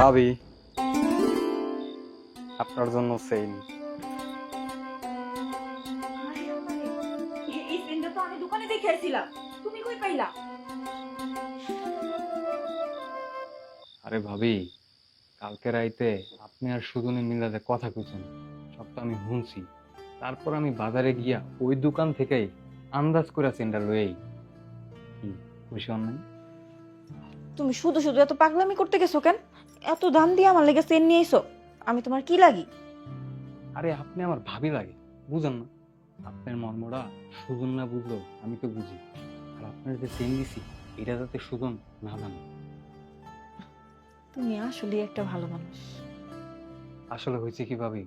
ভাবি আপনার জন্য সেল এই পেনটা তো আমি দোকানে দেখে আসছিলাম। তুমি কই পাইলা? আরে ভাবি কালকে রাইতে আপনি আর সুজনে মিলাতে কথা কইছেন সব তো আমি শুনছি। তারপর আমি বাজারে গিয়া ওই দোকান থেকেই আন্দাজ করে চেনটা লয়েই কি খুশি হন নাই? তুমি শুধু শুধু এত পাগলামি করতে গেছো কেন? এত দাম দিয়ে আমার লেগে চেন নিয়ে এসো আমি তোমার কি লাগি? আরে আপনি আমার ভাবি লাগে বুঝেন না? আপনার মর্মটা সুজন না বুঝলো আমি তো বুঝি। আর আপনার যে চেন দিছি এটা যাতে সুজন না জানে। তুমি আসলে একটা ভালো মানুষ। আসলে হয়েছে কি ভাবি?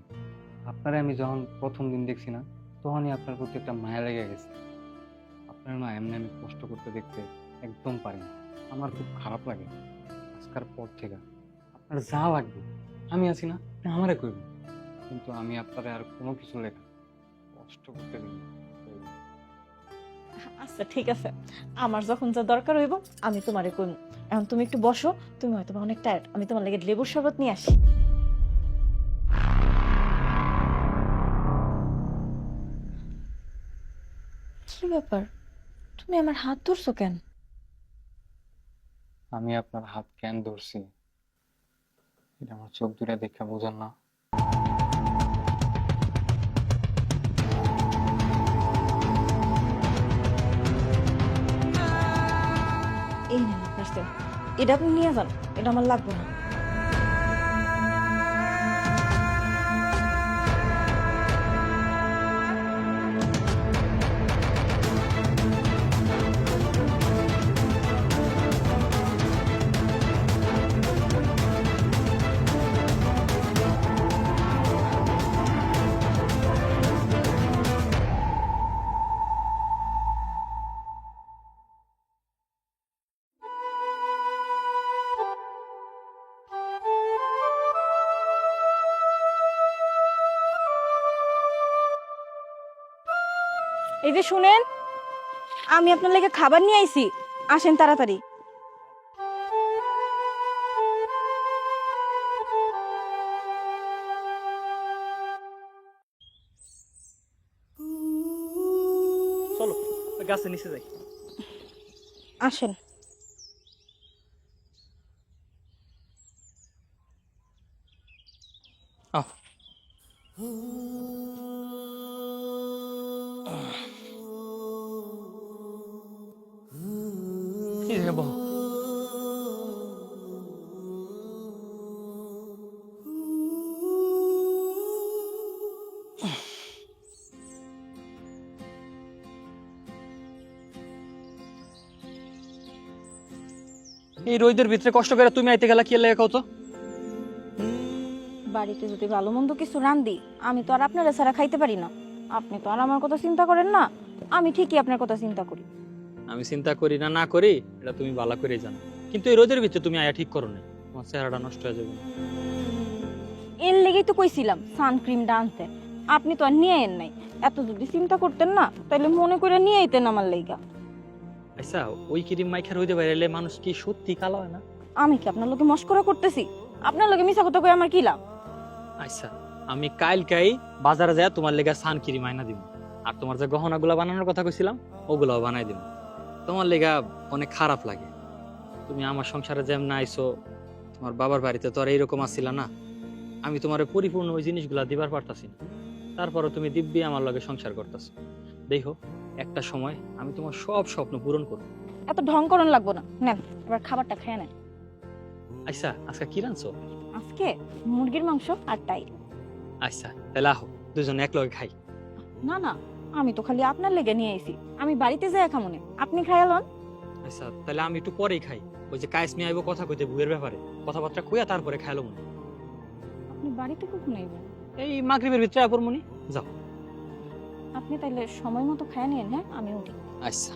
আপনারে আমি যখন প্রথম দিন দেখছি না তখনই আপনার প্রতি একটা মায়া লেগে গেছে। আপনার না এমনি আমি কষ্ট করতে দেখতে একদম পারি না। আমার খুব খারাপ লাগে। আজকার পর থেকে আপনার যা লাগবে আমি আছি না আমারে করবেন কিন্তু আমি আপনারে আর কোনো কিছু লেখা কষ্ট করতে দিন আচ্ছা ঠিক আছে। আমার যখন যা দরকার হইব আমি তোমারে কইম। এখন তুমি একটু বসো তুমি হয়তো অনেক টায়ার্ড আমি তোমার লেগে লেবুর শরবত নিয়ে আসি। কি ব্যাপার? তুমি আমার হাত ধরছো কেন? আমি আপনার হাত কেন ধরছি? এটা আমার চোখ দূরে দেখা বোঝেন না। এটা আপনি নিয়ে যান, এটা আমার লাগবে না। এই যে শুনেন আমি আপনার লেগে খাবার নিয়ে আইছি। আসেন তাড়াতাড়ি। চলো ওই নিচে যাই। আসেন। আহ। জায়গায় বহ এই রোদের ভিতরে কষ্ট করে তুমি আইতে গেলা, কি লাগে কত বাড়িতে যদি ভালো মন্দ কিছু রান্ধি, আমি তো আর আপনারা ছাড়া খাইতে পারি না। আপনি তো আর আমার কথা চিন্তা করেন না। আমি ঠিকই আপনার কথা চিন্তা করি। আমি চিন্তা করি না না করি এটা তুমি ভালো করে জানো। কিন্তু এই রোদের ভিতরে তুমি আয়া ঠিক করো না তোমার চেহারাটা নষ্ট হয়ে যাবে। এর লেগেই তো কইছিলাম সানক্রিমটা আনতে। আপনি তো আর নিয়ে এন নাই। এত যদি চিন্তা করতেন না তাহলে মনে করে নিয়ে আইতেন আমার লেগা। আচ্ছা ওই ক্রিম মাইখার হইতে পারলে মানুষ কি সত্যি কালো হয় না? আমি কি আপনার লোকে মস্করা করতেছি? আপনার লোকে মিছা কথা কই আমার কি লাভ? আচ্ছা আমি কালকাই বাজারে যায় তোমার লেগে সান ক্রিম আইনা দিব। আর তোমার যে গহনাগুলো বানানোর কথা কইছিলাম ওগুলাও বানাই দিব। তোমার লেগা অনেক খারাপ লাগে। তুমি আমার সংসারে যেমন আইছো তোমার বাবার বাড়িতে তো আর এইরকম আসছিল না। আমি তোমার পরিপূর্ণ ওই জিনিসগুলা দিবার পারতাছি না। তারপরে তুমি দিব্যি আমার লগে সংসার করতেছো। দেখো একটা সময় আমি তোমার সব স্বপ্ন পূরণ করব। এত ঢং করন লাগবো না। নেন এবার খাবারটা খেয়ে নেন। আচ্ছা আজকে কি রানছো আজকে মুরগির মাংস আর টাই আচ্ছা তাহলে আহো দুজন এক লগে খাই। না না আমি তো খালি আপনার লেগে নিয়ে আইছি। আমি বাড়িতে যাই খামনে আপনি খাইয়া লন। আচ্ছা তাহলে আমি একটু পরেই খাই। ওই যে কায়েস নিয়ে আইবো কথা কইতে ভুয়ের ব্যাপারে। কথাবার্তা কইয়া তারপরে খাইলো মনে আপনি বাড়িতে কখন আইবেন? এই মাগরিবের ভিতরে আপর মনি যাও। আপনি তাহলে সময় মতো খাইয়া নিয়েন হ্যাঁ? আমি উঠি। আচ্ছা।